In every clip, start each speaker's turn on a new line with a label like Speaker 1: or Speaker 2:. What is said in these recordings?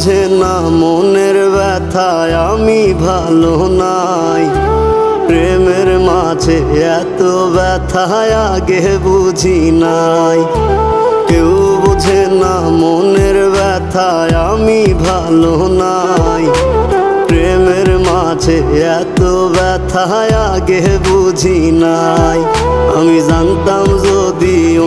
Speaker 1: মাঝে না মনের ব্যথায় আমি ভালো নাই। প্রেমের মাঝে এত ব্যথায় আগে বুঝি নাই। কেউ বুঝে না মনের ব্যথায় আমি ভালো নাই। প্রেমের মাঝে এত ব্যথায় আগে বুঝি নাই। আমি জানতাম যদিও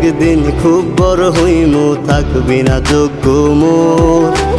Speaker 1: একদিন খুব বড় হইমু থাকবি না যোগ্য মোর